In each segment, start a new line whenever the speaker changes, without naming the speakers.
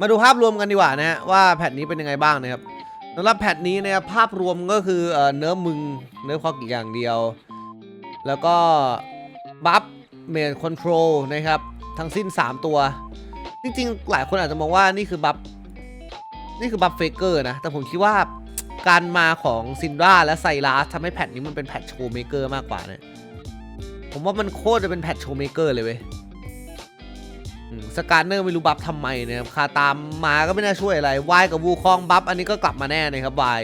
มาดูภาพรวมกันดีกว่านะฮะว่าแพทนี้เป็นยังไงบ้างนะครับสำหรับแพทนี้นะครับภาพรวมก็คือเอ่อเนื้อมึงเนื้อคอกี่อย่างเดียว แล้วก็บัฟเมนคอนโทรลนะครับทั้งสิ้น 3 ตัว จริงๆ หลายคนอาจจะมองว่านี่คือบัฟนี่คือบัฟเฟเกอร์นะ แต่ผมคิดว่าการมาของซินดราและไซรัสทำให้แพทนี้มันเป็นแพทโชว์เมเกอร์มากกว่านะผมว่ามันโคตรจะเป็นแพทโชว์เมเกอร์เลยเว้ย สการเนอร์ไม่รู้บัฟทำไมนะครับคาตามมาก็ไม่น่าช่วยอะไรวายกับวูคองบัฟอันนี้ก็กลับมาแน่นะครับวาย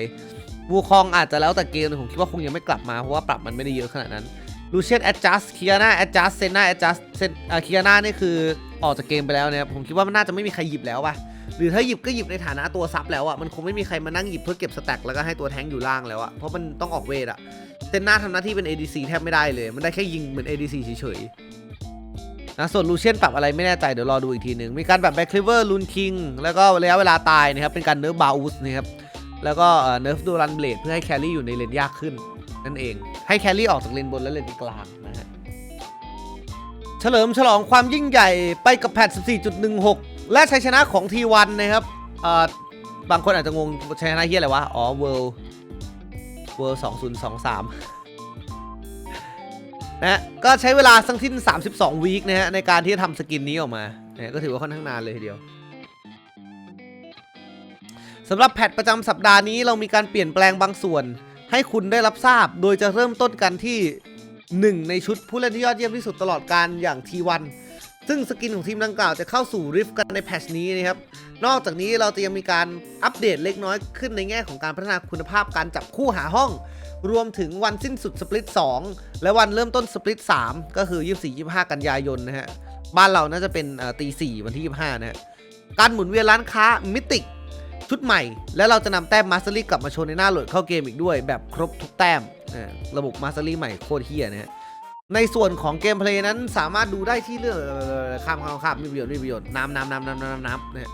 วูคองอาจจะแล้วแต่เกมผมคิดว่าคงยังไม่กลับมาเพราะว่าปรับมันไม่ได้เยอะขนาดนั้นลูเชียนแอดจัสเคียนาแอดจัสเซน่าแอดจัสเซนเคียนานี่คือออกจากเกมไปแล้วนะครับผมคิดว่ามันน่าจะไม่มีใครหยิบแล้วป่ะหรือถ้าหยิบก็หยิบในฐานะตัวซับแล้วอะมันคงไม่มีใครมานั่งหยิบเพื่อเก็บสแต็กแล้วก็ให้ตัวแทงอยู่ล่างแล้วอะเพราะมันต้องออกเวทอะเซนน่าทำหน้าที่เป็น ADC แทบไม่ได้เลย มันได้แค่ยิงเหมือน ADC เฉย นะส่วนลูเชียนปรับอะไรไม่แน่ใจเดี๋ยวรอดูอีกทีหนึ่งมีการปรับแบ็คคลิเวอร์ลูนคิงแล้วก็ระยะเวลาตายนะครับเป็นการเนิร์ฟบาอูสนะครับแล้วก็เนิร์ฟดูรันเบลดเพื่อให้แครี่อยู่ในเลนยากขึ้นนั่นเอง ให้แครี่ออกจากเลนบนและเลนกลางนะฮะเฉลิมฉลองความยิ่งใหญ่ไปกับแพท14.16 และชัยชนะของ T1 นนะครับเอ่อบางคนอาจจะงงชัยชนะเฮียอะไรวะ อ๋อ World World 2023 นะก็ใช้เวลาทั้งสิ้น32 วีคนะฮะในการที่จะทำสกินนี้ออกมานะก็ถือว่าค่อนข้างนานเลยทีเดียวสำหรับแพทประจำสัปดาห์นี้เรามีการเปลี่ยนแปลงบางส่วน ให้คุณได้รับทราบ โดยจะเริ่มต้นกันที่ 1 ในชุดผู้เล่นที่ยอดเยี่ยมที่สุดตลอดการอย่าง T1 ซึ่งสกินของทีมดังกล่าวจะเข้าสู่ริฟกันในแพทชนี้นะครับ นอกจากนี้เราจะยังมีการอัปเดตเล็กน้อยขึ้นในแง่ของการพัฒนาคุณภาพการจับคู่หาห้อง รวมถึงวันสิ้นสุดสปลิต 2 และวันเริ่มต้นสปลิต 3 ก็คือ 24-25 กันยายนนะฮะ บ้านเราน่าจะเป็นตีสี่วันที่ 25 นะฮะ การหมุนเวียนร้านค้ามิติชุดใหม่ และเราจะนำแต้มมาสเตอรี่กลับมาโชว์ในหน้าโหลดเข้าเกมอีกด้วย แบบครบทุกแต้มระบบมาสเตอรี่ใหม่โคตรเฮียนะฮะ ในส่วนของเกมเพลย์นั้นสามารถดูได้ที่เรื่องข้ามข้ามข้ามมีประโยชน์มีประโยชน์น้ำน้ำน้ำน้ำน้ำน้ำน้ำนะฮะ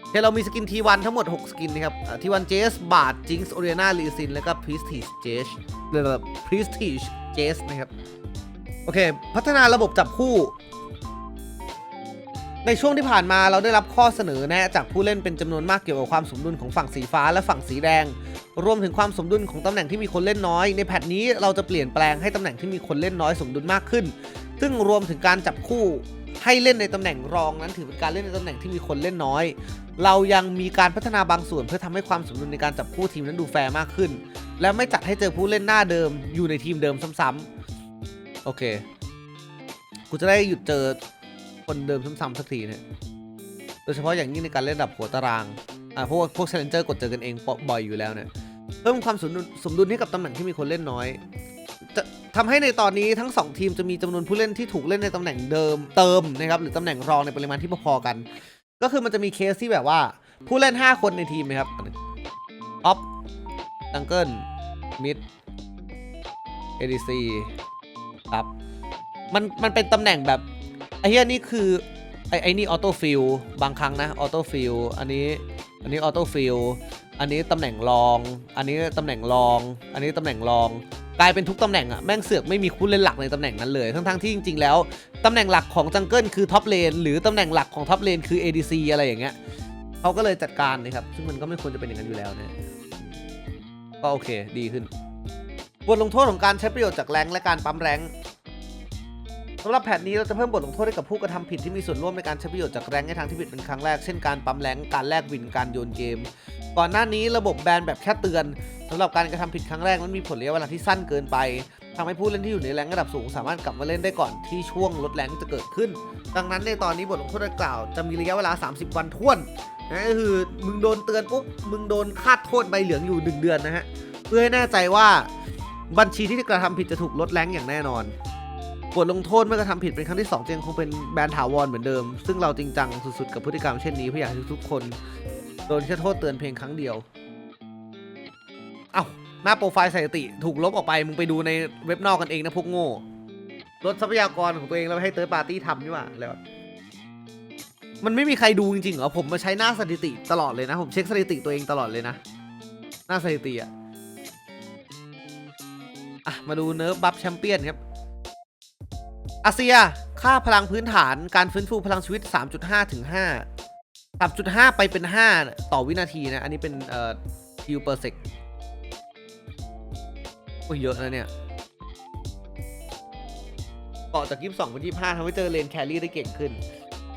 โอเคเรามีสกินทีวันทั้งหมด 6 สกินนะครับทีวันเจสบาร์จิงส์โอเรียนาลีซิน แล้วก็พรีสติชเจสเรียกว่าพรีสติชเจสนะครับ โอเค พัฒนาระบบจับคู่ ในช่วงที่ผ่านมาเราได้รับข้อเสนอแนะจากผู้เล่นเป็นจำนวนมากเกี่ยวกับความสมดุลของฝั่งสีฟ้าและฝั่งสีแดง รวมถึงความสมดุลของตำแหน่งที่มีคนเล่นน้อย ในแพทนี้เราจะเปลี่ยนแปลงให้ตำแหน่งที่มีคนเล่นน้อยสมดุลมากขึ้น ซึ่งรวมถึงการจับคู่ให้เล่นในตำแหน่งรองนั้นถือเป็นการเล่นในตำแหน่งที่มีคนเล่นน้อย เรายังมีการพัฒนาบางส่วนเพื่อทำให้ความสมดุลในการจับคู่ทีมนั้นดูแฟร์มากขึ้น และไม่จัดให้เจอผู้เล่นหน้าเดิมอยู่ในทีมเดิมซ้ำๆโอเค กูจะได้หยุดเจอ คนเดิมซ้ำๆสักทีเนี่ยโดยเฉพาะอย่างยิ่งในการเล่นระดับหัวตารางอ่าพวกพวกเชลเลนเจอร์กดเจอกันเองบ่อยอยู่แล้วเนี่ยเพิ่มความสมดุลสมดุลให้กับตำแหน่งที่มีคนเล่นน้อย จะทำให้ในตอนนี้ทั้ง 2 ทีมจะมีจำนวนผู้เล่นที่ถูกเล่นในตำแหน่งเดิมเติมนะครับหรือตำแหน่งรองในปริมาณที่พอๆกัน ก็คือมันจะมีเคสที่แบบว่าผู้เล่น 5 คนในทีมนะครับออฟดังเกิลมิดเอดีซีครับมันมันเป็นตำแหน่งแบบ ไอ้เหี้ยนี่คือไอ้ไอ้นี่ออโต้ฟิลบางครั้งนะออโต้ฟิลอันนี้อันนี้ออโต้ฟิลอันนี้ตำแหน่งรอง อันนี้ตำแหน่งรอง อันนี้ตำแหน่งรอง กลายเป็นทุกตำแหน่งอะแม่งเสือกไม่มีคู่เล่นหลักในตำแหน่งนั้นเลย ทั้งๆที่จริงๆแล้วตำแหน่งหลักของจังเกิลคือท็อปเลนหรือตำแหน่งหลักของท็อปเลนคือ ADC อะไรอย่างเงี้ยเขาก็เลยจัดการนะครับ ซึ่งมันก็ไม่ควรจะเป็นอย่างนั้นอยู่แล้วนะก็โอเคดีขึ้นบทลงโทษของการใช้ประโยชน์จากแรงและการปั๊มแรง สำหรับแผนนี้เราจะเพิ่มบทลงโทษให้กับผู้กระทำผิดที่มีส่วนร่วมในการใช้ประโยชน์จากแรงในทางที่ผิดเป็นครั้งแรก เช่นการปั๊มแรงการแลกวินการโยนเกม ก่อนหน้านี้ระบบแบนแบบแค่เตือนสำหรับการกระทำผิดครั้งแรกนั้นมีผลระยะเวลาที่สั้นเกินไปทำให้ผู้เล่นที่อยู่ในแรงระดับสูง สามารถกลับมาเล่นได้ก่อนที่ช่วงลดแรงจะเกิดขึ้น ดังนั้นในตอนนี้บทลงโทษดังกล่าวจะมีระยะเวลา 30 วันท้วนนะคือมึงโดนเตือนปุ๊บมึงโดนคาดโทษใบเหลืองอยู่ 1 เดือนนะฮะเพื่อให้แน่ใจว่าบัญชีที่กระทำผิดจะถูกลดแรงอย่างแน่นอน บทลงโทษเมื่อกระทำผิดเป็นครั้งที่2จะยังคงเป็นแบนถาวรเหมือนเดิม ซึ่งเราจริงจังสุดๆกับพฤติกรรมเช่นนี้เพื่ออยากให้ทุกคนโดนแค่โทษเตือนเพียงครั้งเดียว เอ้าหน้าโปรไฟล์สถิติถูกลบออกไปมึงไปดูในเว็บนอกกันเองนะพวกโง่ลดทรัพยากรของตัวเองแล้วให้เติร์ดปาร์ตี้ทำนี่หว่าแล้วมันไม่มีใครดูจริงๆเหรอผมมาใช้หน้าสถิติตลอดเลยนะ ผมเช็คสถิติตัวเองตลอดเลยนะ หน้าสถิติอะอะมาดูเนิร์ฟบัฟแชมเปี้ยนครับ อาเซีย ค่าพลังพื้นฐานการฟื้นฟูพลังชีวิต 3.5 ถึง5สามจุดห้าไปเป็นห้าต่อวินาทีนะ อันนี้เป็นเอ่อคิวเปอร์เซกโอ้ยเยอะนะเนี่ยเกาะจากยี่สิบสองเป็นยี่ห้าทำให้เจอเลนแครี่ได้เก่งขึ้น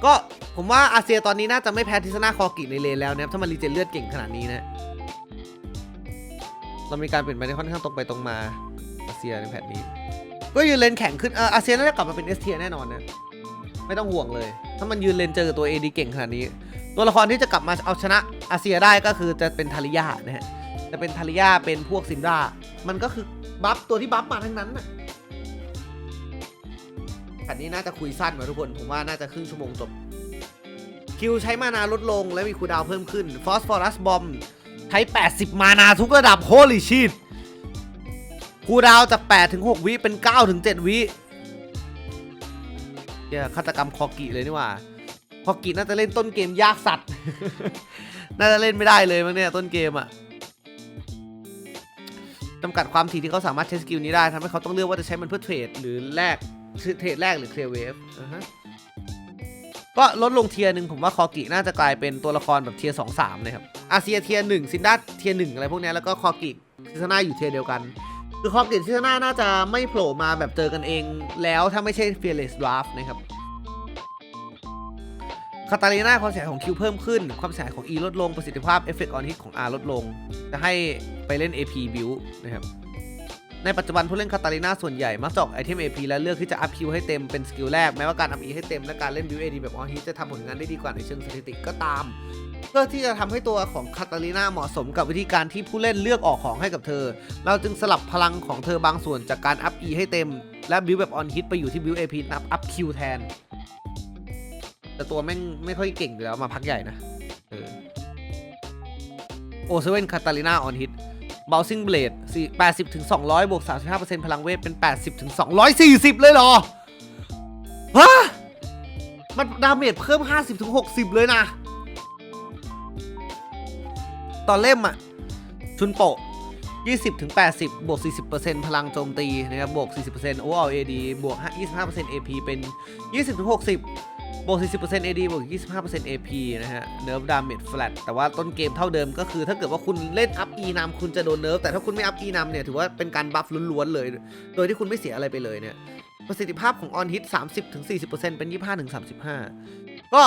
ก็ผมว่าอาเซียตอนนี้น่าจะไม่แพ้ทิสนาคอกิในเลนแล้วนะครับถ้ามันรีเจนเลือดเก่งขนาดนี้นะ เรามีการเปลี่ยนแปลงที่ค่อนข้างตรงไปตรงมาอาเซียในแพทนี้ ก็ยืนเลนแข็งขึ้นเอออาเซียน่าจะกลับมาเป็นเอสเทียแน่นอนนะไม่ต้องห่วงเลย ถ้ามันยืนเลนเจอตัวเอดีเก่งขนาดนี้ ตัวละครที่จะกลับมาเอาชนะอาเซียได้ก็คือจะเป็นทาริยานะฮะจะเป็นทาริยาเป็นพวกซินดามันก็คือบัฟตัวที่บัฟมาทั้งนั้นน่ะแพทนี้น่าจะคุยสั้นมาทุกคนผมว่าน่าจะครึ่งชั่วโมงจบคิวใช้มานาลดลงและมีคูดาวเพิ่มขึ้นฟอสฟอรัสบอมใช้ 80 มานาทุกระดับโฮลิชิต คูดาวจาก8ถึง6วิเป็น9ถึง7วิเนี่ยฆาตกรรมคอกิเลยนี่ว่า คอกิน่าจะเล่นต้นเกมยากสัตว์ น่าจะเล่นไม่ได้เลยมั้งเนี่ยต้นเกมอะจำกัดความถี่ที่เขาสามารถใช้สกิลนี้ได้ทำให้เขาต้องเลือกว่าจะใช้มันเพื่อเทรดหรือแลกเทรดแลกหรือเคลียร์เวฟก็ลดลงเทียร์หนึ่งผมว่าคอกิน่าจะกลายเป็นตัวละครแบบเทียร์สองสามนะครับอาเซียเทียร์หนึ่งซินดัสเทียร์หนึ่งอะไรพวกนี้แล้วก็คอกิซิซาน่าอยู่เทียร์เดียวกัน คือคอกิซิซาน่าน่าจะไม่โผล่มาแบบเจอกันเองแล้วถ้าไม่ใช่เฟียร์เลสดราฟนะครับคาตาลีนาความเสียหายของคิวเพิ่มขึ้น ความเสียหายของ E ลดลง ประสิทธิภาพเอฟเฟกต์ออนฮิตของ R ลดลง จะให้ไปเล่น AP build นะครับในปัจจุบันผู้เล่นคาตาลีนาส่วนใหญ่ มักจออกไอเทม AP และเลือกที่จะอัพคิวให้เต็มเป็นสกิลแรก แม้ว่าการอัพ E ให้เต็มและการเล่นบิวเอดีแบบออนฮิตจะทำผลงานได้ดีกว่าในเชิงสถิติก็ตาม เพื่อที่จะทำให้ตัวของคาตาลีนาเหมาะสมกับวิธีการที่ผู้เล่นเลือกออกของให้กับเธอ เราจึงสลับพลังของเธอบางส่วนจากการอัพ E ให้เต็ม และบิวแบบออนฮิตไปอยู่ที่บิว AP นับอัพคิวแทน แต่ตัวแม่งไม่ค่อยเก่งอยู่แล้วมาพักใหญ่นะเออโอเซเว่นคาตาลีนาออนฮิต b o u n c i n g Blade 4 80ถึง200 บวก 35%พลังเวท เป็น 80ถึง240 เลยเหรอ ฮะ มันดาเมจเพิ่ม 50ถึง60 เลยนะ ต่อเล่มอะ ชุนโปะ 20ถึง80 บวก 40%พลังโจมตีนะครับ บวก 40% overall AD บวก 25% AP เป็น 20ถึง60 บวก 40% AD บวก 25% AP นะฮะ Nerf Damage Flat แต่ว่าต้นเกมเท่าเดิมก็คือ ถ้าเกิดว่าคุณเล่น up E นำคุณจะโดนเนิร์ฟ แต่ถ้าคุณไม่ up E นำเนี่ย ถือว่าเป็นการบัฟล้วนๆเลย โดยที่คุณไม่เสียอะไรไปเลยเนี่ย ประสิทธิภาพของ On Hit 30-40%เป็น 25-35 ก็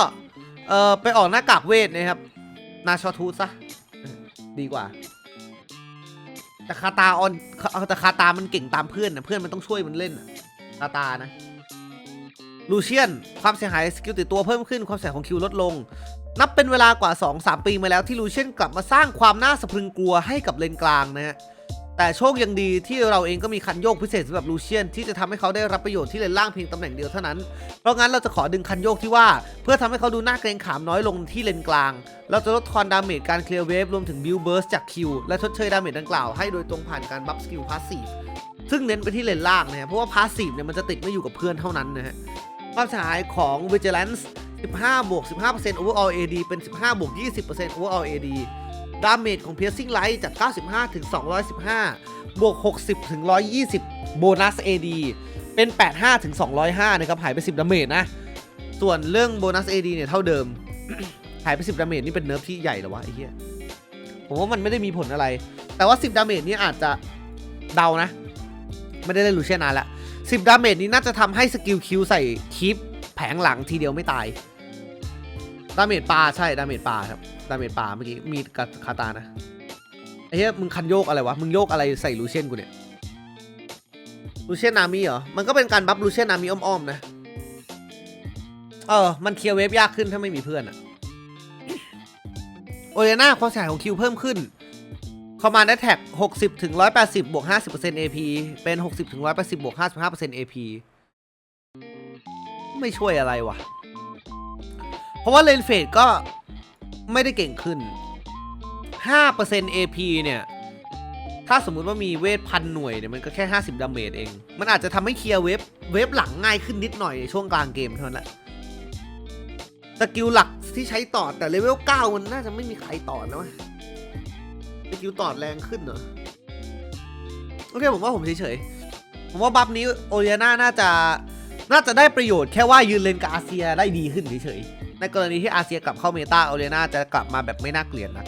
เอ่อ ไปออกหน้ากากเวทนะครับ นาชอทูซะ ดีกว่า แต่คาตาออนแต่คาตามันเก่งตามเพื่อนนะเพื่อนมันต้องช่วยมันเล่นคาตานะลูเชียน ความเสียหายสกิลติดตัวเพิ่มขึ้นความเสียหายของคิวลดลง นับเป็นเวลากว่า 2-3 ปีมาแล้วที่ลูเชียนกลับมาสร้างความน่าสะพรึงกลัวให้กับเลนกลางนะฮะ แต่โชคยังดีที่เราเองก็มีคันโยกพิเศษสำหรับลูเชียนที่จะทำให้เขาได้รับประโยชน์ที่เลนล่างเพียงตำแหน่งเดียวเท่านั้น เพราะงั้นเราจะขอดึงคันโยกที่ว่า เพื่อทำให้เขาดูหน่าเกรงขามน้อยลงที่เลนกลาง เราจะลดทอนดาเมจการเคลียร์เวฟรวมถึงบิลเบิร์สจากคิวและชดเชยดาเมจดังกล่าวให้โดยตรงผ่านการบัฟสกิลพาสซีฟซึ่งเน้นไปที่เลนล่างนะฮะเพราะว่าพาสซีฟเนี่ยมันจะติดไม่อยู่กับเพื่อนเท่านั้นนะฮะความเสียหายของ Vigilance 15บวก15% overall AD เป็น 15บวก20% overall AD ดาเมจของ Piercing Light จาก 95 ถึง 215 บวก 60 ถึง 120 โบนัส AD เป็น 85 ถึง 205 นะครับ หายไป 10 ดาเมจนะ ส่วนเรื่องโบนัส AD เนี่ย เท่าเดิม หายไป 10 ดาเมจนี่เป็นเนิร์ฟที่ใหญ่หรอวะไอ้เหี้ย ผมว่ามันไม่ได้มีผลอะไร แต่ว่า 10 ดาเมจนี่อาจจะเดานะ ไม่ได้เล่นลูเชียนานละ 10 ดาเมจนี้น่าจะทำให้สกิลคิวใส่คีปแผงหลังทีเดียวไม่ตาย ดาเมจปลาใช่ดาเมจปลาครับดาเมจปลาเมื่อกี้มีกับคาตานะไอ้เหี้ยมึงคันโยกอะไรวะมึงโยกอะไรใส่ลูเชียนกูเนี่ยลูเชียนนามิเหรอมันก็เป็นการบัฟลูเชียนนามิอ้อมๆนะเออมันเคลียร์เวฟยากขึ้นถ้าไม่มีเพื่อนอะโอเลน่าความเสียหายของคิวเพิ่มขึ้นคอมมานด์แท็ก60ถึง180บวก50% AP เป็น 60ถึง180บวก55% AP ไม่ช่วยอะไรวะ ราะว่าเลนเฟดก็ไม่ได้เก่งขึ้น 5% AP เนี่ย ถ้าสมมุติว่ามีเวทพันหน่วยเนี่ยมันก็แค่ 50 ดาเมจเอง มันอาจจะทำให้เคลียร์เวฟเวฟหลังง่ายขึ้นนิดหน่อยในช่วงกลางเกมเท่านั้นแหละ สกิลหลักที่ใช้ต่อแต่เลเวล 9 มันน่าจะไม่มีใครต่อแล้วะสกิลตอดแรงขึ้นเหรอ โอเคผมว่าผมเฉยๆ ผมว่าบัฟนี้โอเลียนาน่าจะน่าจะได้ประโยชน์แค่ว่ายืนเลนกับอาเซียได้ดีขึ้นเฉย ในกรณีที่อาเซียกลับเข้าเมตาโอเลนาจะกลับมาแบบไม่น่าเกลียดนัก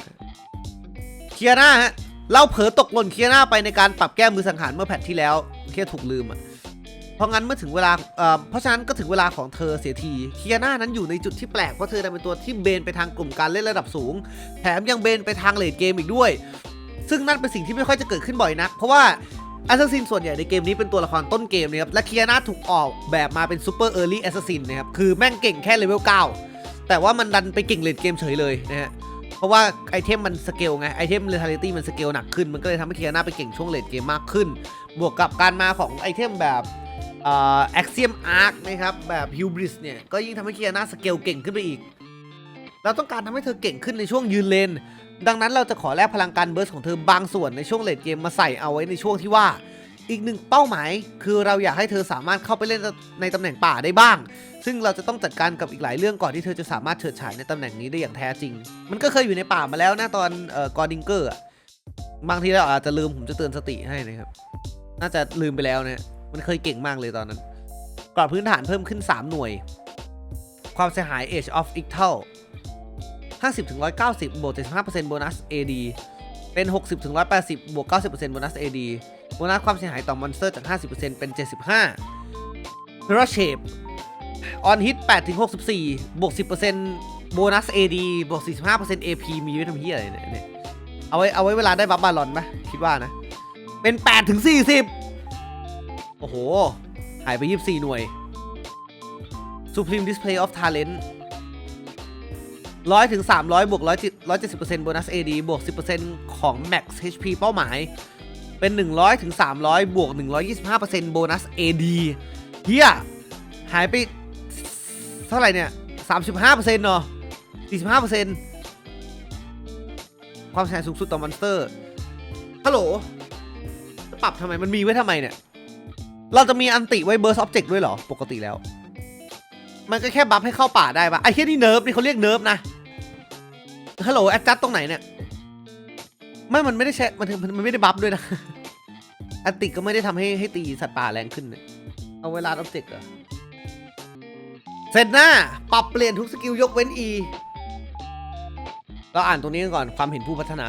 เคียร่าฮะเราเผลอตกหล่นเคียร่าไปในการปรับแก้มือสังหารเมื่อแพทที่แล้วเคียถูกลืมอะเพราะงั้นเมื่อถึงเวลาเอ่อเพราะฉะนั้นก็ถึงเวลาของเธอเสียทีเคียร่านั้นอยู่ในจุดที่แปลกเพราะเธอดันเป็นตัวที่เบนไปทางกลุ่มการเล่นระดับสูง แถมยังเบนไปทางเลดเกมอีกด้วย ซึ่งนั่นเป็นสิ่งที่ไม่ค่อยจะเกิดขึ้นบ่อยนัก เพราะว่าแอสซัสซินส่วนใหญ่ในเกมนี้เป็นตัวละครต้นเกมนะครับและเคียร่าถูกออกแบบมาเป็นซูเปอร์เออร์ลี่แอสซัสซินนะครับคือแม่งเก่งแค่เลเวล9 แต่ว่ามันดันไปเก่งเลดเกมเฉยเลยนะฮะเพราะว่าไอเทมมันสเกลไงไอเทมเรทาลิตี้มันสเกลหนักขึ้นมันก็เลยทำให้เคียร่าไปเก่งช่วงเลดเกมมากขึ้น บวกกับการมาของไอเทมแบบเอ่อ Axiom Arc นะครับแบบ Hubris เนี่ยก็ยิ่งทำให้เคียร่าสเกลเก่งขึ้นไปอีก เราต้องการทำให้เธอเก่งขึ้นในช่วงยืนเลนดังนั้นเราจะขอแลกพลังการเบิร์สของเธอบางส่วนในช่วงเลดเกมมาใส่เอาไว้ในช่วงที่ว่า อีกหนึ่งเป้าหมาย คือเราอยากให้เธอสามารถเข้าไปเล่นในตำแหน่งป่าได้บ้าง ซึ่งเราจะต้องจัดการกับอีกหลายเรื่องก่อนที่เธอจะสามารถเฉิดฉายในตำแหน่งนี้ได้อย่างแท้จริง มันก็เคยอยู่ในป่ามาแล้วนะตอนเอ่อกอร์ดิงเกอร์บางทีเราอาจจะลืมผมจะเตือนสติให้นะครับ น่าจะลืมไปแล้วเนี่ยมันเคยเก่งมากเลยตอนนั้นกรอบพื้นฐานเพิ่มขึ้น 3 หน่วย ความเสียหาย Age of i c t a l 50ถึง190 บวก75%โบนัส AD เป็น 60ถึง180 บวก 90%โบนัส AD โบนัสความเสียหายต่อมอนสเตอร์จาก 50%เป็น 75 p e r a Shape On Hit 8ถึง64 บวก 10%โบนัส AD บวก 45% AP มีไว้ทำเหี้ยอะไรเนี่ย เอาไว้เอาไว้เวลาได้บัฟบาลอนปะคิดว่านะ เป็น8ถึง40 โอ้โห หายไป 24 หน่วย Supreme Display of Talent ร้อยถึงสามร้อยบวกร้อยร้อยเจ็ดสิบเปอร์เซ็นต์โบนัสเอดีบวกสิบเปอร์เซ็นต์ของ max hp เป้าหมาย เป็นหนึ่งร้อยถึงสามร้อยบวกหนึ่งร้อยยี่สิบห้าเปอร์เซ็นต์โบนัสเอดีเฮียหายไปเท่าไหร่เนี่ยสามสิบห้าเปอร์เซ็นต์เนาะสี่สิบห้าเปอร์เซ็นต์ความเสียหสูงสุดต่อมอนสเตอร์ฮัลโหลปรับทำไมมันมีไว้ทำไมเนี่ย เราจะมีอันติไว้เบอร์ซอบเจกต์ด้วยเหรอ ปกติแล้ว มันก็แค่บัฟให้เข้าป่าได้ปะไอ้แค่นี่เนิร์ฟนี่เขาเรียกเนิร์ฟนะ ฮัลโหลแอดจัดตรงไหนเนี่ย ไม่ มันไม่ได้ใช้ มันมันไม่ได้บัฟด้วยนะอันติกก็ไม่ได้ทำให้ให้ตีสัตว์ป่าแรงขึ้นเนี่ยเอาเวลาออบเจกต์เหรอเซนหน้า ปรับเปลี่ยนทุกสกิลยกเว้น E เราอ่านตรงนี้กันก่อนความเห็นผู้พัฒนา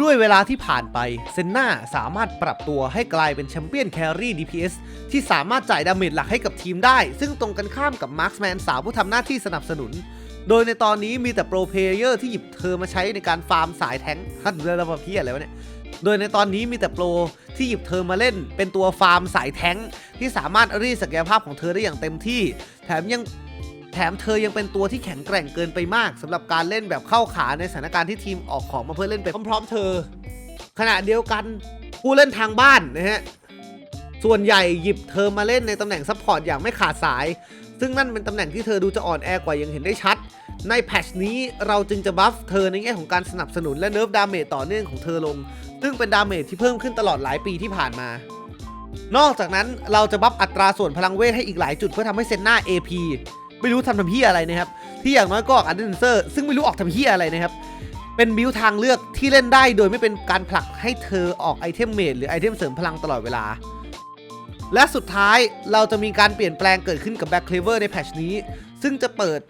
ด้วยเวลาที่ผ่านไปเซนนาสามารถปรับตัวให้กลายเป็นแชมเปี้ยนแครี่ DPS ที่สามารถจ่ายดาเมจหลักให้กับทีมได้ ซึ่งตรงกันข้ามกับมาร์คแมนสาวผู้ทำหน้าที่สนับสนุน โดยในตอนนี้มีแต่โปรเพเยอร์ที่หยิบเธอมาใช้ในการฟาร์มสายแท้งฮันเรือระบบพี่อะไรวะเนี่ย โดยในตอนนี้มีแต่โปรที่หยิบเธอมาเล่น เป็นตัวฟาร์มสายแท้งที่สามารถรีศักยภาพของเธอได้อย่างเต็มที่ แถมยังแถมเธอยังเป็นตัวที่แข็งแกร่งเกินไปมากสำหรับการเล่นแบบเข้าขาในสถานการณ์ที่ทีมออกของมาเพื่อเล่นไปพร้อม ๆ เธอ ขณะเดียวกันผู้เล่นทางบ้านนะฮะส่วนใหญ่หยิบเธอมาเล่นในตำแหน่งซัพพอร์ตอย่างไม่ขาดสาย ซึ่งนั่นเป็นตำแหน่งที่เธอดูจะอ่อนแอกว่ายังเห็นได้ชัด ในแพทชนี้เราจึงจะบัฟเธอในแง่ของการสนับสนุนและเนิร์ฟดาเมจต่อเนื่องของเธอลง ซึ่งเป็นดาเมจที่เพิ่มขึ้นตลอดหลายปีที่ผ่านมา นอกจากนั้นเราจะบัฟอัตราส่วนพลังเวทให้อีกหลายจุดเพื่อทำให้เซนหน้า AP ไม่รู้ทำทำเฮียอะไรนะครับ ที่อย่างน้อยก็ออกอันเดนเซอร์ซึ่งไม่รู้ออกทำเฮียอะไรนะครับ เป็นบิวทางเลือกที่เล่นได้โดยไม่เป็นการผลักให้เธอออกไอเทมเมดหรือไอเทมเสริมพลังตลอดเวลา และสุดท้ายเราจะมีการเปลี่ยนแปลงเกิดขึ้นกับแบ็คเคลเวอร์ในแพทชนี้ ซึ่งจะเปิด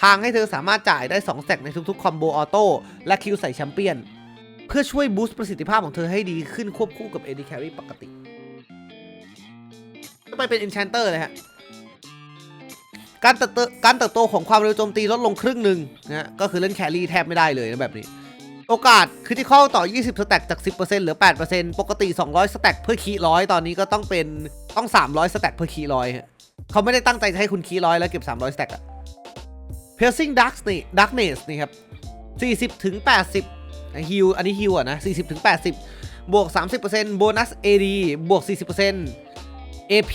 ทางให้เธอสามารถจ่ายได้2แสกในทุกๆคอมโบออโต้และคิวใส่แชมเปี้ยน เพื่อช่วยบูสต์ประสิทธิภาพของเธอให้ดีขึ้นควบคู่กับ AD Carry ปกติจะไปเป็น Enchanter เลยฮะการเติบโตการเติบโตของความเร็วโจมตีลดลงครึ่งหนึ่งนะฮะก็คือเล่นแครี่แทบไม่ได้เลยนะแบบนี้ โอกาสคริติคอลต่อ 20 สแต็กจาก 10%เหลือ 8%ปกติ 200 สแต็กเพื่อคีร้อยตอนนี้ก็ต้องเป็นต้อง 300 สแต็กเพื่อคีร้อยฮะเขาไม่ได้ตั้งใจจะให้คุณคีร้อยแล้วเก็บ 300 สแต็กอะ Piercing Dark นี่ Darkness นี่ครับ 40ถึง80ฮิวอันนี้ฮิวอะนะ 40ถึง80 บวก 30%โบนัส AD บวก 40% AP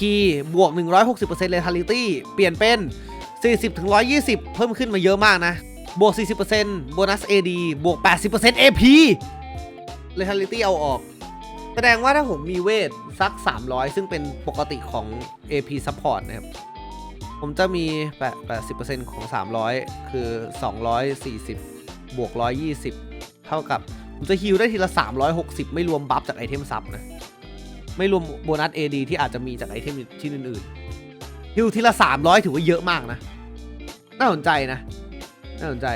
บวก 160% Lethality เปลี่ยนเป็น 40ถึง120 เพิ่มขึ้นมาเยอะมากนะ บวก 40%โบนัส AD บวก 80% AP Lethality เอาออก แสดงว่าถ้าผมมีเวทสัก 300 ซึ่งเป็นปกติของ AP Support นะครับ ผมจะมี 80%ของ 300 คือ 240 บวก 120 เท่ากับ ผมจะฮิลได้ทีละ 360 ไม่รวมบัฟจากไอเทมซับนะ ไม่รวมโบนัส AD ที่อาจจะมีจากไอเทมที่อื่นๆฮิลทีละ 300 ถือว่าเยอะมากนะ น่าสนใจนะ น่าสนใจ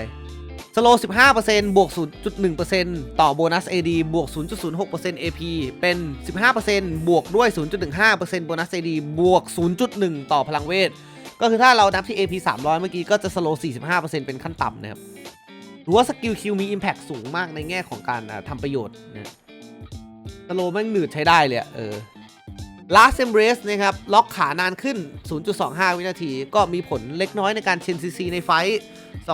สโล15%บวก 0.1%ต่อโบนัส AD บวก 0.06% AP เป็น 15%บวกด้วย 0.15%โบนัส AD บวก 0.1 ต่อพลังเวท ก็คือถ้าเรานับที่ AP 300 เมื่อกี้ก็จะสโลว์45%เป็นขั้นต่ำนะครับหรือว่าสกิลคิวมี Impact สูงมากในแง่ของการทำประโยชน์นะสโลว์แม่งหนืดใช้ได้เลยอะเออ Last Embrace นะครับ ล็อกขานานขึ้น 0.25 วินาที ก็มีผลเล็กน้อยในการเชนซีซีในไฟท์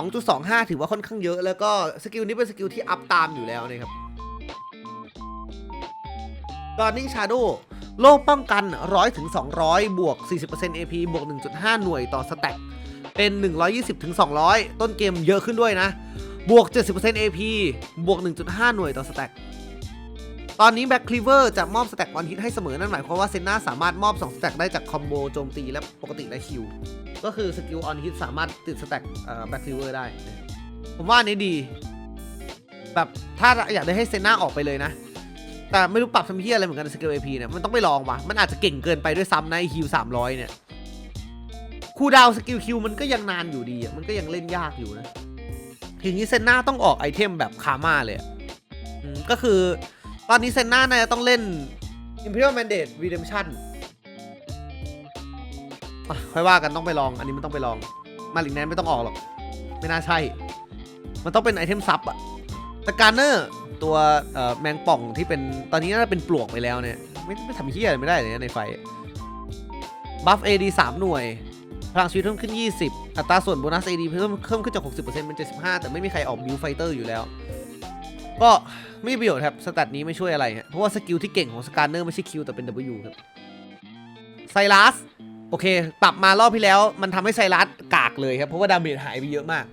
2.25 ถือว่าค่อนข้างเยอะ แล้วก็สกิลนี้เป็นสกิลที่อัพตามอยู่แล้วนะครับ Burning Shadow โล่ป้องกัน 100ถึง200 บวก 40% AP บวก 1.5 หน่วยต่อสแต็กเป็น 120ถึง200 ต้นเกมเยอะขึ้นด้วยนะ บวก 70% AP บวก 1.5 หน่วยต่อสแต็กตอนนี้แบ็คคลีเวอร์จะมอบสแต็กวันฮิตให้เสมอ นั่นหมายความว่าเซนนาสามารถมอบ 2 สแต็กได้จากคอมโบโจมตีและปกติและคิว ก็คือสกิลออนฮิตสามารถติดสแต็กแบ็คคลีเวอร์ได้ ผมว่านนี้ดี แบบถ้าอยากได้ให้เซนนาออกไปเลยนะ แต่ไม่รู้ปรับทำเพี้ยอะไรเหมือนกันสกิลเอพีเนี่ยมันต้องไปลองวะมันอาจจะเก่งเกินไปด้วยซ้ำในะฮิวสามร้อยเนี่ยคูดาวสกิลคิวมันก็ยังนานอยู่ดีอะมันก็ยังเล่นยากอยู่นะทีนี้เซนนาต้องออกไอเทมแบบคาม่าเลยก็คือ ตอนนี้เซนนาน่าจะต้องเล่น Imperial Mandate Redemption อะค่อยว่ากันต้องไปลอง อันนี้มันต้องไปลอง มาลิกแนนไม่ต้องออกหรอก ไม่น่าใช่ มันต้องเป็นไอเทมซับอะ แต่การเนอร์ตัวแมงป่องที่เป็นตอนนี้น่าจะเป็นปลวกไปแล้วเนี่ย ไม่ไม่ทำเฮียอะไรไม่ได้เลยในไฟบัฟ AD 3 หน่วย พลังชีวิตเพิ่มขึ้น 20 อัตราส่วนโบนัส AD เพิ่มเพิ่มขึ้นจาก 60%เป็น 75 แต่ไม่มีใครออกบิวไฟเตอร์อยู่แล้ว ก็ไม่มีประโยชน์ครับสแตทนี้ไม่ช่วยอะไรฮะเพราะว่าสกิลที่เก่งของสการเนอร์ไม่ใช่ Q แต่เป็น W ครับไซรัสโอเค ปรับมารอบที่แล้ว มันทำให้ไซรัสกากเลยครับ เพราะว่าดาเมจหายไปเยอะมาก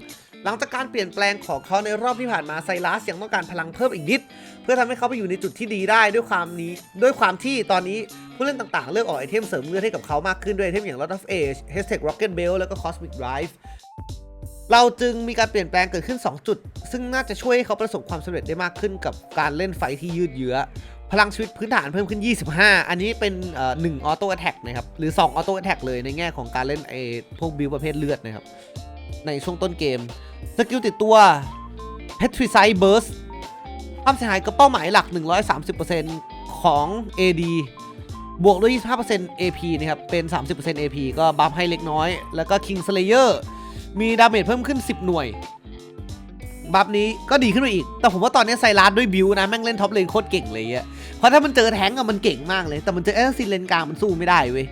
หลังจากการเปลี่ยนแปลงของเขาในรอบที่ผ่านมาไซรัสยังต้องการพลังเพิ่มอีกนิด เพื่อทำให้เขาไปอยู่ในจุดที่ดีได้ด้วยความนี้ด้วยความที่ตอนนี้ผู้เล่นต่างๆ เลือกออกไอเทมเสริมเลือดให้กับเขามากขึ้นด้วยไอเทมอย่าง Lot of Age Hashtag Rocket Bell แล้วก็ Cosmic Drive เราจึงมีการเปลี่ยนแปลงเกิดขึ้น 2 จุด ซึ่งน่าจะช่วยให้เขาประสบความสำเร็จได้มากขึ้นกับการเล่นไฟที่ยืดเยื้อ พลังชีวิตพื้นฐานเพิ่มขึ้น 25 อันนี้เป็นเอ่อหนึ่งออโต้แอ t แทกนะครับ หรือ 2 ออโต้แอ t แทกเลยในแง่ของการเล่นไอพวกบิลประเภทเลือดนะครับ ในช่วงต้นเกม สกิลติดตัว Petricide Burst ความเสียหายกับเป้าหมายหลัก 130%ของ AD บวกด้วย 25% AP นะครับ เป็น 30% AP ก็บัฟให้เล็กน้อย แล้วก็ King Slayer มีดาเมจเพิ่มขึ้น 10 หน่วย บัฟนี้ก็ดีขึ้นไปอีก แต่ผมว่าตอนนี้ไซรัสด้วยบิวนะ แม่งเล่นท็อปเลนโคตรเก่งเลยอะเพราะถ้ามันเจอแทงก์อะมันเก่งมากเลย แต่มันเจอแอสซินเลนกลางมันสู้ไม่ได้เว้ย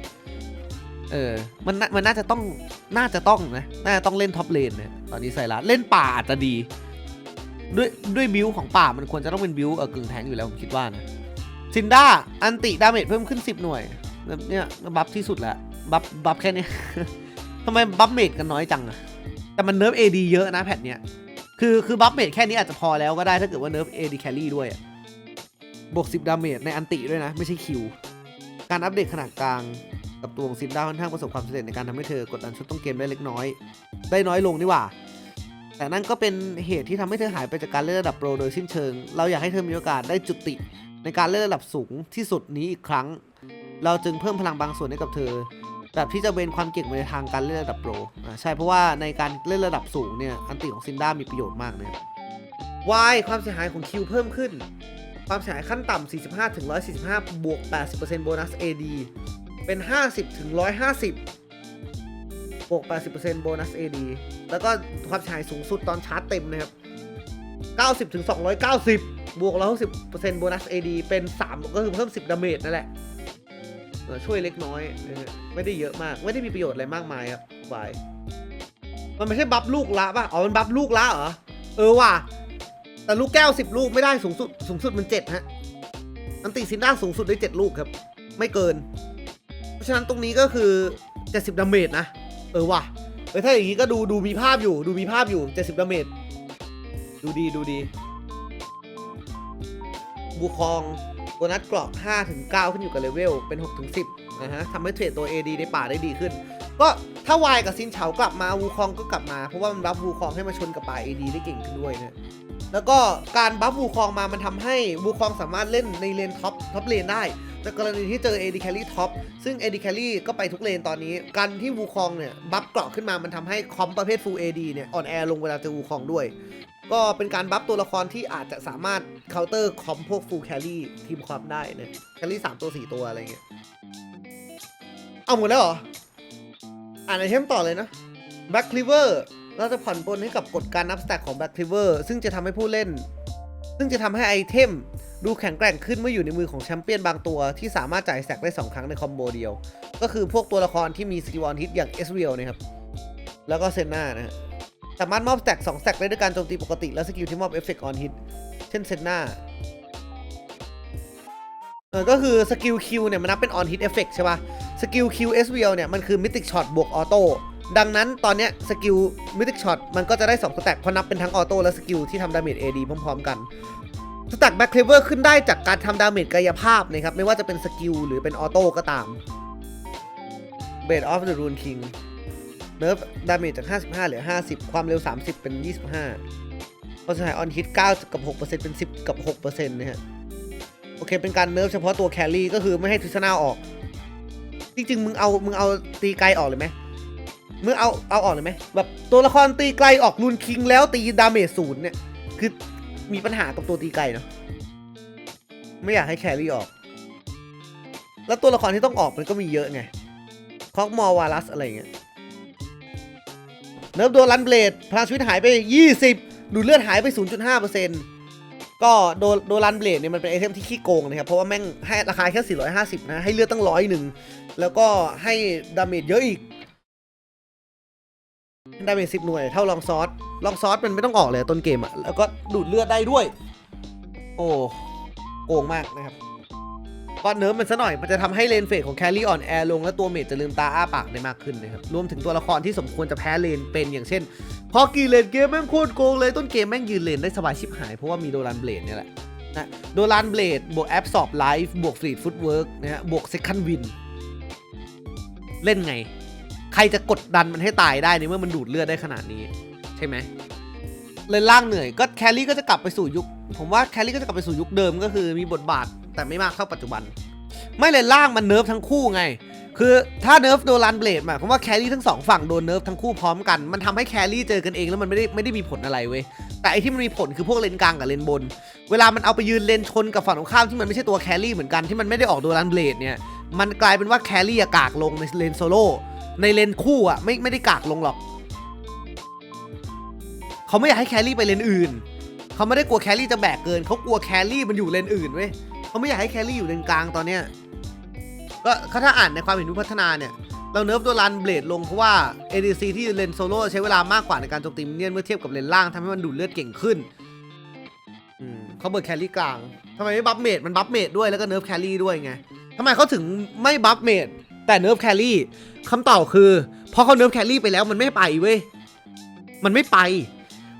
เออ มันน่ามันน่าจะต้อง น่าจะต้องนะ น่าจะต้องเล่นท็อปเลนนะ ตอนนี้ไซรัสเล่นป่าอาจจะดี ด้วยด้วยบิวของป่ามันควรจะต้องเป็นบิวเออกึ่งแทงอยู่แล้วผมคิดว่านะ ซินด้า อันติดาเมจเพิ่มขึ้น 10 หน่วย เนี่ยบัฟที่สุดแล้วบัฟบัฟแค่นี้ ทำไมบัฟเมจกันน้อยจังอะแต่มันเนิร์ฟ AD เยอะนะแพทเนี้ย คือคือบัฟเมจแค่นี้อาจจะพอแล้วก็ได้ถ้าเกิดว่าเนิร์ฟ AD carry ด้วย บวก 10 ดาเมจในอันติด้วยนะ ไม่ใช่คิว การอัปเดตขนาดกลาง กับตัวของซินด้าค่อนข้างประสบความสำเร็จในการทำให้เธอกดดันชุดต้นเกมได้เล็กน้อย ได้น้อยลงนี่หว่า แต่นั่นก็เป็นเหตุที่ทำให้เธอหายไปจากการเล่นระดับโปรโดยสิ้นเชิง เราอยากให้เธอมีโอกาสได้จุติ ในการเล่นระดับสูงที่สุดนี้อีกครั้ง เราจึงเพิ่มพลังบางส่วนให้กับเธอ แบบที่จะเวนความเก่งไปในทางการเล่นระดับโปรใช่เพราะว่าในการเล่นระดับสูงเนี่ยอันติของซินด้ามีประโยชน์มากนะครับวายความเสียหายของคิวเพิ่มขึ้น ความเสียหายขั้นต่ำ45-145 บวก 80%โบนัส AD เป็น 50ถึง150บวก 80%โบนัส AD แล้วก็ความเสียหายสูงสุดตอนชาร์จเต็มนะครับ90ถึง290 บวก 160%โบนัส AD เป็น 3 ก็คือเพิ่ม 10 ดาเมจนั่นแหละช่วยเล็กน้อยไม่ได้เยอะมาก ไม่ได้มีประโยชน์อะไรมากมายครับวายมันไม่ใช่บัฟลูกละป่ะ อ๋อ มันบัฟลูกละเหรอ เออว่ะ แต่ลูกแก้ว 10 ลูกไม่ได้สูงสุด สูงสุดมัน 7 ฮะ อันติซินด้าสูงสุดได้ 7 ลูกครับ ไม่เกิน ฉะนั้นตรงนี้ก็คือ 70ดาเมจนะ เออว่ะเออถ้าอย่างนี้ก็ดูดูมีภาพอยู่ ดูมีภาพอยู่ 70ดาเมจดูดีดูดี บูคองโบนัสเกรอบ5ถึง9ขึ้นอยู่กับเลเวล เป็น6ถึง10นะฮะทำให้เทรดตัว AD ในป่าได้ดีขึ้น ก็ถ้าวายกับซินเฉากลับมาวูคองก็กลับมา เพราะว่ามันรับวูคองให้มาชนกับป่า AD ได้เก่งขึ้นด้วยนะแล้วก็การบัฟวูคองมามันทำให้วูคองสามารถเล่นในเลนท็อปท็อปเลนได้ จากกรณีที่เจอ AD Carry Top ซึ่ง AD Carry ก็ไปทุกเลนตอนนี้การที่วูคองเนี่ย บัฟเกราะขึ้นมามันทำให้คอมประเภท Full AD เนี่ย อ่อนแอลงเวลาเจอวูคองด้วย ก็เป็นการบัฟตัวละครที่อาจจะสามารถเคาน์เตอร์คอมพวก Full Carry ทีมความได้นะ Carry 3ตัว4ตัวอะไรเงี้ยเอาหมดแล้วเหรอ อ่านไอเทมต่อเลยนะ Back Cleaver เราจะผ่อนปลนให้กับกฎการนับสแต็กของ Back Cleaver ซึ่งจะทำให้ผู้เล่น ซึ่งจะทำให้ไอเทมดูแข็งแกร่งขึ้นเมื่ออยู่ในมือของแชมเปี้ยนบางตัวที่สามารถจ่ายแสกได้ 2 ครั้งในคอมโบเดียว ก็คือพวกตัวละครที่มีสกิลออนฮิตอย่างเอสเรียลนะครับ แล้วก็เซนนานะฮะสามารถมอบแสก2แสกได้ด้วยการโจมตีปกติและสกิลที่มอบเอฟเฟกต์ออนฮิตเช่นเซนนาเออก็คือสกิลคิวเนี่ยมันนับเป็นออนฮิตเอฟเฟกต์ใช่ป่ะสกิลคิวเอสเรียลเนี่ยมันคือมิติช็อตบวกออโต้ ดังนั้นตอนเนี้ยสกิลมิติช็อตมันก็จะได้2สแต็กเพราะนับเป็นทั้งออโต้และสกิลที่ทำดาเมจ AD พร้อมๆกันสแต็กแบ็คเคลเวอร์ขึ้นได้จากการทำดาเมจกายภาพนะครับไม่ว่าจะเป็นสกิลหรือเป็นออโต้ก็ตามเบดออฟเดอะรูนคิงเนิร์ฟดาเมจจาก 55 เหลือ 50 ความเร็ว 30 เป็น 25พอสหายออนฮิต9กับ 6%เป็น 10 กับ6%นะฮะโอเค เป็นการเนิร์ฟเฉพาะตัวแครี่ก็คือไม่ให้ทริสนาออก จริงๆ มึงเอา มึงเอาตีไกลออกเลยไหม มึงเอาเอาออกเลยไหมแบบตัวละครตีไกลออกรูนคิงแล้วตีดาเมจศูนย์เนี่ย คือมีปัญหากับตัวตีไกลเนาะไม่อยากให้แครี่ออก แล้วตัวละครที่ต้องออกมันก็มีเยอะไงคอกมอวารัสอะไรเงี้ยเนิร์ฟโดนรันเบลดพลังชีวิตหายไป 20 ดูดเลือดหายไป 0.5%ก็โดนโดนรันเบลดเนี่ยมันเป็นไอเทมที่ขี้โกงนะครับ เพราะว่าแม่งให้ราคาแค่ 450 นะ ให้เลือดตั้งร้อยหนึ่ง แล้วก็ให้ดาเมจเยอะอีก ดาเมจ10หน่วยเท่าลองซอสลองซอสมันไม่ต้องออกเลยต้นเกมอะแล้วก็ดูดเลือดได้ด้วย โอ้โกงมากนะครับก็เนิร์ฟมันซะหน่อยมันจะทำให้เลนเฟสของแคลรี่อ่อนแอลงและตัวเมจจะลืมตาอ้าปากได้มากขึ้นนะครับรวมถึงตัวละครที่สมควรจะแพ้เลนเป็นอย่างเช่น พอกีเลนเกมแม่งโคตรโกงเลยต้นเกมแม่งยืนเลนได้สบายชิบหายเพราะว่ามีโดรันเบลดเนี่ยแหละนะโดรันเบลดบวกแอปสอบไลฟ์บวกฟรีดฟุตเวิร์กนะฮะบวกเซคันด์วินเล่นไง ใครจะกดดันมันให้ตายได้ในเมื่อมันดูดเลือดได้ขนาดนี้ ใช่ไหมเลนล่างเหนื่อยก็แคลรี่ก็จะกลับไปสู่ยุค ผมว่าแคลรี่ก็จะกลับไปสู่ยุคเดิมก็คือมีบทบาทแต่ไม่มากเท่าปัจจุบัน ไม่เลนล่างมันเนิร์ฟทั้งคู่ไง คือถ้าเนิร์ฟโดนรันเบลดหมายความว่าแคลรี่ทั้งสองฝั่งโดนเนิร์ฟทั้งคู่พร้อมกัน มันทำให้แคลรี่เจอกันเองแล้วมันไม่ได้ไม่ได้มีผลอะไรเว้ยแต่ไอที่มันมีผลคือพวกเลนกลางกับเลนบน เวลามันเอาไปยืนเลนชนกับฝั่งตรงข้ามที่มันไม่ใช่ตัวแคลรี่เหมือนกันที่มันไม่ได้ออกโดนรันเบลดเนี่ยมันกลายเป็นว่าแครี่อะกากลงในเลนโซโล่ ในเลนคู่อะไม่ไม่ได้กากลงหรอก เขาไม่อยากให้แครี่ไปเลนอื่น เขาไม่ได้กลัวแครี่จะแบกเกิน เขากลัวแครี่มันอยู่เลนอื่นเว้ยเขาไม่อยากให้แครี่อยู่เลนกลางตอนเนี้ยก็ถ้าอ่านในความเห็นผู้พัฒนาเนี่ย เราเนิร์ฟตัวรันเบลดลงเพราะว่า ADC ที่เลนโซโล่ใช้เวลามากกว่าในการโจมตีมินเนี่ยนเมื่อเทียบกับเลนล่างทำให้มันดูดเลือดเก่งขึ้นอืมเขาเบิร์ดแครี่กลางทำไมไม่บัฟเมดมันบัฟเมดด้วยแล้วก็เนิร์ฟแครี่ด้วยไงทำไมเขาถึงไม่บัฟเมด แต่เนิร์ฟแครี่คำตอบคือเพราะเขาเนิร์ฟแครี่ไปแล้วมันไม่ไปเว้ยมันไม่ไป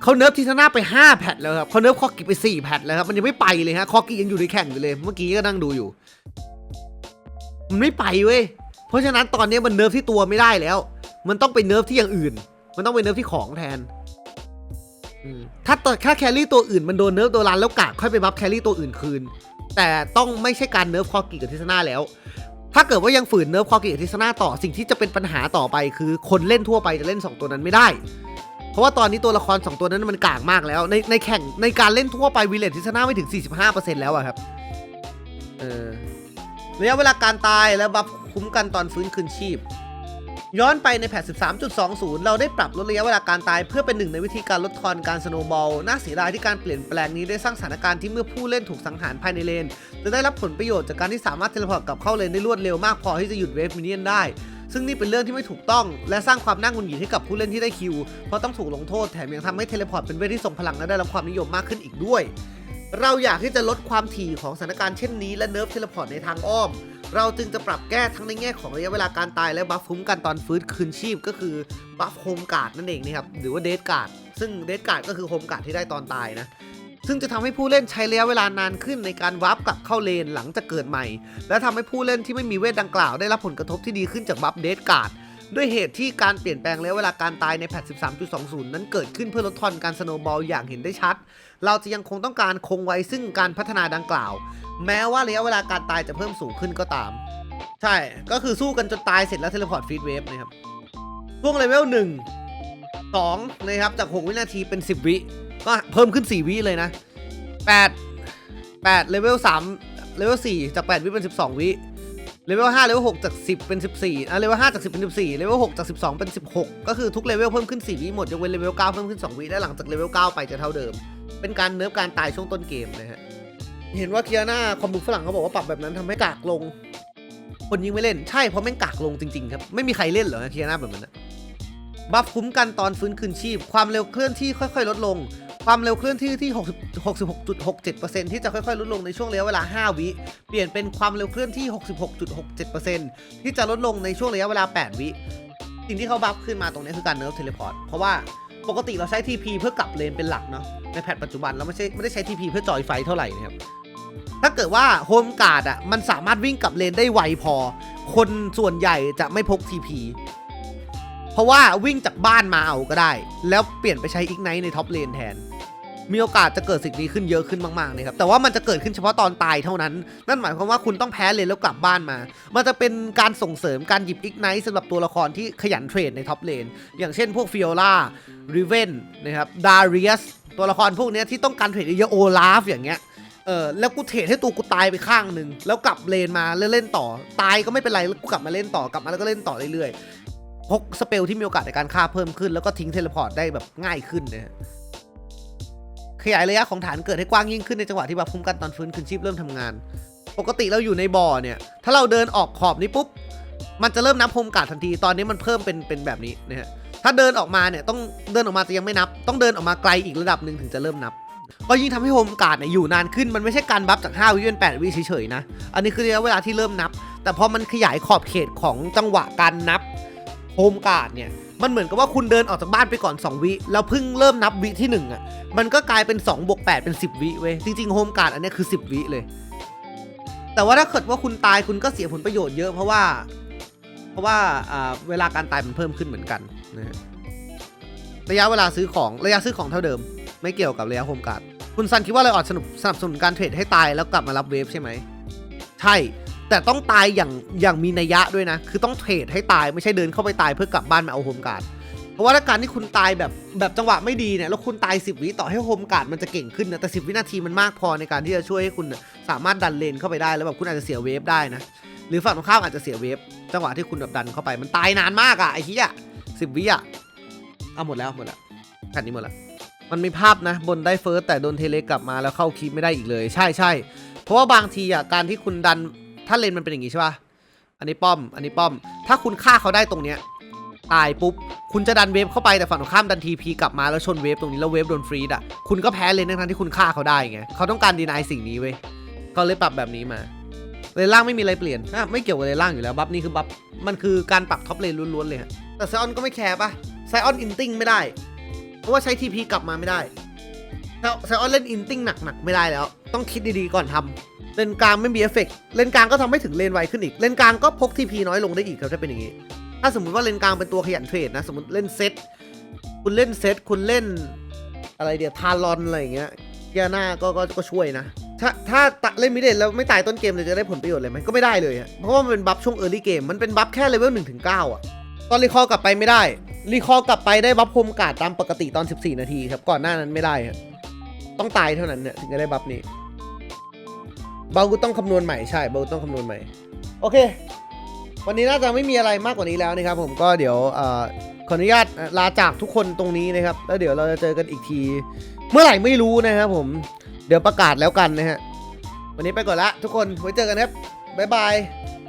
เขาเนิร์ฟทิซาน่าไป 5 แพทแล้วครับเขาเนิร์ฟคอกิไป 4 แพทแล้วครับมันยังไม่ไปเลยฮะคอกิยังอยู่ในแข่งอยู่เลย เมื่อกี้ก็นั่งดูอยู่ มันไม่ไปเว้ยเพราะฉะนั้นตอนนี้มันเนิร์ฟที่ตัวไม่ได้แล้ว มันต้องไปเนิร์ฟที่อย่างอื่น มันต้องไปเนิร์ฟที่ของแทนถ้าตัวถ้าแครี่ตัวอื่นมันโดนเนิร์ฟโดนรันแล้วกากค่อยไปบัฟแครี่ตัวอื่นคืน แต่ต้องไม่ใช่การเนิร์ฟคอกิกับทิซาน่าแล้ว ถ้าเกิดว่ายังฝืนเนิร์ฟคอกิกับทิสนาต่อสิ่งที่จะเป็นปัญหาต่อไป คือคนเล่นทั่วไปจะเล่นสองตัวนั้นไม่ได้ เพราะว่าตอนนี้ตัวละคร 2 ตัวนั้นมันกากมากแล้ว ในในแข่งในการเล่นทั่วไปวิเลตที่ชนาไม่ถึง 45%แล้วอะครับเออระยะเวลาการตายและบัฟคุ้มกันตอนฟื้นคืนชีพ ย้อนไปในแพท13.20 เราได้ปรับลดระยะเวลาการตายเพื่อเป็นหนึ่งในวิธีการลดทอนการสโนบอล น่าเสียดายที่การเปลี่ยนแปลงนี้ได้สร้างสถานการณ์ที่เมื่อผู้เล่นถูกสังหารภายในเลน จะได้รับผลประโยชน์จากการที่สามารถเทเลพอร์ตกลับเข้าเลนได้รวดเร็วมากพอที่จะหยุดเวฟมินเนี่ยนได้ ซึ่งนี่เป็นเรื่องที่ไม่ถูกต้อง และสร้างความน่าหงุดหงิดให้กับผู้เล่นที่ได้คิว เพราะต้องถูกลงโทษแถมยังทำให้เทเลพอร์ตเป็นเวทที่ทรงพลังและได้รับความนิยมมากขึ้นอีกด้วย เราอยากที่จะลดความถี่ของสถานการณ์เช่นนี้และเนิร์ฟเทเลพอร์ตในทางอ้อม เราจึงจะปรับแก้ทั้งในแง่ของระยะเวลาการตายและบัฟคุ้มกันตอนฟื้นคืนชีพก็คือบัฟโฮมการ์ดนั่นเองนะครับหรือว่าเดทการ์ดซึ่งเดทการ์ดก็คือโฮมการ์ดที่ได้ตอนตายนะซึ่งจะทำให้ผู้เล่นใช้ระยะเวลานานขึ้นในการวาร์ปกลับเข้าเลนหลังจากเกิดใหม่ และทำให้ผู้เล่นที่ไม่มีเวทดังกล่าวได้รับผลกระทบที่ดีขึ้นจากบัฟเดทการ์ดด้วยเหตุที่การเปลี่ยนแปลงระยะเวลาการตายในแพท13.20 นั้นเกิดขึ้นเพื่อลดทอนการสโนบอลอย่างเห็นได้ชัด เราจะยังคงต้องการคงไว้ซึ่งการพัฒนาดังกล่าว แม้ว่าระยะเวลาการตายจะเพิ่มสูงขึ้นก็ตาม ใช่ ก็คือสู้กันจนตายเสร็จแล้วเทเลพอร์ตฟีดเวฟนะครับช่วงเลเวล1 2นะครับ จาก 6 วินาทีเป็น 10 วิ ก็เพิ่มขึ้น 4 วิเลยนะ 8 8เลเวล3เลเวล4จาก 8 วิเป็น 12 วิเลเวล5เลเวล6จาก 10 เป็น 14อะเลเวล5จาก 10 เป็น 14เลเวล6จาก 12 เป็น 16 ก็คือทุกเลเวลเพิ่มขึ้น 4 วิหมดยกเว้นเลเวล9เพิ่มขึ้น 2 วิและหลังจากเลเวล9ไปจะเท่าเดิม เป็นการเนิร์ฟการตายช่วงต้นเกมนะฮะ เห็นว่าเคียนาคอมบูฝรั่งเขาบอกว่าปรับแบบนั้นทำให้กากลง คนยิงไม่เล่นใช่เพราะแม่งกากลงจริงๆครับ ไม่มีใครเล่นเหรอเคียนาแบบนั้นบัฟคุ้มกันตอนฟื้นคืนชีพ ความเร็วเคลื่อนที่ค่อยๆ ลดลง ความเร็วเคลื่อนที่ที่60 66.67%ที่จะค่อยๆ ลดลงในช่วงระยะเวลา 5 วิ เปลี่ยนเป็นความเร็วเคลื่อนที่ 66.67%ที่จะลดลงในช่วงระยะเวลา 8 วิสิ่งที่เขาบัฟขึ้นมาตรงนี้คือการเนิร์ฟเทเลพอร์ตเพราะว่าปกติเราใช้ TP เพื่อกลับเลนเป็นหลักเนาะในแพทปัจจุบันเราไม่ใช่ไม่ได้ใช้ TP เพื่อจอยไฟเท่าไหร่นะครับ ถ้าเกิดว่าโฮมการ์ดอะมันสามารถวิ่งกลับเลนได้ไวพอ คนส่วนใหญ่จะไม่พก TP เพราะว่าวิ่งจากบ้านมาเอาก็ได้ แล้วเปลี่ยนไปใช้อีกไนท์ในท็อปเลนแทน มีโอกาสจะเกิดสิ่งนี้ขึ้นเยอะขึ้นมากๆนะครับ แต่ว่ามันจะเกิดขึ้นเฉพาะตอนตายเท่านั้น นั่นหมายความว่าคุณต้องแพ้เลนแล้วกลับบ้านมา มันจะเป็นการส่งเสริมการหยิบอีกไนท์สำหรับตัวละครที่ขยันเทรดในท็อปเลน อย่างเช่นพวกฟิโอล่าริเวนนะครับ ดาริอัส ตัวละครพวกเนี้ยที่ต้องการเทรดเยอะโอลาฟอย่างเงี้ย เออแล้วกูเทรดให้ตัวกูตายไปข้างหนึ่งแล้วกลับเลนมาแล้วเล่นต่อ ตายก็ไม่เป็นไรกูกลับมาเล่นต่อกลับมาแล้วก็เล่นต่อเรื่อยๆพกสเปลที่มีโอกาสในการฆ่าเพิ่มขึ้น แล้วก็ทิ้งเทเลพอร์ตได้แบบง่ายขึ้นนะขยายระยะของฐานเกิดให้กว้างยิ่งขึ้นในจังหวะที่แบบคุ้มกันตอนฟื้นคืนชีพเริ่มทำงาน ปกติเราอยู่ในบ่อเนี่ย ถ้าเราเดินออกขอบนี้ปุ๊บมันจะเริ่มนับโฮมกาดทันทีตอนนี้มันเพิ่มเป็นเป็นแบบนี้นะฮะถ้าเดินออกมาเนี่ยต้องเดินออกมาจะยังไม่นับ ต้องเดินออกมาไกลอีกระดับหนึ่งถึงจะเริ่มนับ ก็ยิ่งทำให้โฮมการ์ดเนี่ยอยู่นานขึ้นมันไม่ใช่การบัฟจาก 5 วิเป็น8วิเฉยๆนะ อันนี้คือระยะเวลาที่เริ่มนับ แต่พอมันขยายขอบเขตของจังหวะการนับโฮมการ์ดเนี่ยมันเหมือนกับว่าคุณเดินออกจากบ้านไปก่อน 2 วิแล้วเพิ่งเริ่มนับวิที่1อะมันก็กลายเป็น2บวก8เป็น 10 วิเว้ยจริงๆโฮมการ์ดอันนี้คือ 10 วิเลย แต่ว่าถ้าเกิดว่าคุณตายคุณก็เสียผลประโยชน์เยอะเพราะว่า เพราะว่าเวลาการตายมันเพิ่มขึ้นเหมือนกันนะระยะเวลาซื้อของระยะซื้อของเท่าเดิม ไม่เกี่ยวกับระยะโฮมการ์ดคุณซันคิดว่าเรออดสนับสนับสนุนการเทรดให้ตายแล้วกลับมารับเวฟใช่ไหมใช่ แต่ต้องตายอย่างอย่างมีนัยยะด้วยนะ คือต้องเทรดให้ตายไม่ใช่เดินเข้าไปตายเพื่อกลับบ้านมาเอาโฮมการ์ดเพราะว่าถ้าการที่คุณตายแบบแบบจังหวะไม่ดีเนี่ยแล้วคุณตาย 10 วิต่อให้โฮมการ์ดมันจะเก่งขึ้นนะแต่ 10 วินาทีมันมากพอในการที่จะช่วยให้คุณนะสามารถดันเลนเข้าไปได้แล้วแบบคุณอาจจะเสียเวฟได้นะหรือฝั่งตรงข้ามอาจจะเสียเวฟจังหวะที่คุณแบบดันเข้าไปมันตายนานมากอะไอ้เหี้ยสิบวิอะเอาหมดแล้วหมดแล้วแผ่นนี้หมดแล้ว มันมีภาพนะบนได้เฟิร์สแต่โดนเทเลกลับมาแล้วเข้าคลิปไม่ได้อีกเลย ใช่ใช่เพราะว่าบางทีอะการที่คุณดันถ้าเลนมันเป็นอย่างงี้ใช่ป่ะอันนี้ป้อม อันนี้ป้อม ถ้าคุณฆ่าเขาได้ตรงเนี้ยตายปุ๊บ คุณจะดันเวฟเข้าไปแต่ฝั่งตรงข้ามดันทีพีกลับมาแล้วชนเวฟตรงนี้แล้วเวฟโดนฟรีดอะคุณก็แพ้เลนทั้งที่คุณฆ่าเขาได้ไงเขาต้องการดีนายสิ่งนี้เว้ยเขาเลยปรับแบบนี้มาเลนล่างไม่มีอะไรเปลี่ยนอะไม่เกี่ยวกับเลนล่างอยู่แล้วบัฟนี่คือบัฟมันคือการปรับท็อปเลนล้วนๆเลยฮะแต่ไซออนก็ไม่แคร์ป่ะไซออนอินติ้งไม่ได้ ราะว่าใช้ TP กลับมาไม่ได้แล้วไซออนเล่นอินติ้งหนักๆไม่ได้แล้ว ต้องคิดดีๆก่อนทำเลนกลางไม่มีเอฟเฟกต์เลนกลางก็ทำให้ถึงเลนไวขึ้นอีก เลนกลางก็พก TP น้อยลงได้อีกครับถ้าเป็นอย่างนี้ ถ้าสมมติว่าเลนกลางเป็นตัวขยันเทรดนะ สมมติเล่นเซต คุณเล่นเซต คุณเล่นอะไรเดียวทารอนอะไรอย่างเงี้ยเกียร์หน้าก็ก็ก็ช่วยนะ ถ้าถ้าตะเล่นมิดเดนแล้วไม่ตายต้นเกมเลยจะได้ผลประโยชน์เลยไหมก็ไม่ได้เลย เพราะว่ามันเป็นบัฟช่วงเออร์ลี่เกม มันเป็นบัฟแค่เลเวลหนึ่งถึงเก้าอะ ตอนรีคอร์กลับไปไม่ได้ รีคอร์กลับไปได้บัฟโฮมกาดตามปกติตอน 14 นาทีครับ ก่อนหน้านั้นไม่ได้ครับต้องตายเท่านั้นเนี่ยถึงจะได้บัฟนี้เบากูต้องคำนวณใหม่ใช่เบากูต้องคำนวณใหม่ โอเค วันนี้น่าจะไม่มีอะไรมากกว่านี้แล้วนะครับ ผมก็เดี๋ยวอขออนุญาตลาจากทุกคนตรงนี้นะครับ แล้วเดี๋ยวเราจะเจอกันอีกที เมื่อไหร่ไม่รู้นะครับผมเดี๋ยวประกาศแล้วกันนะฮะวันนี้ไปก่อนละทุกคนไว้เจอกันครับบ๊ายบาย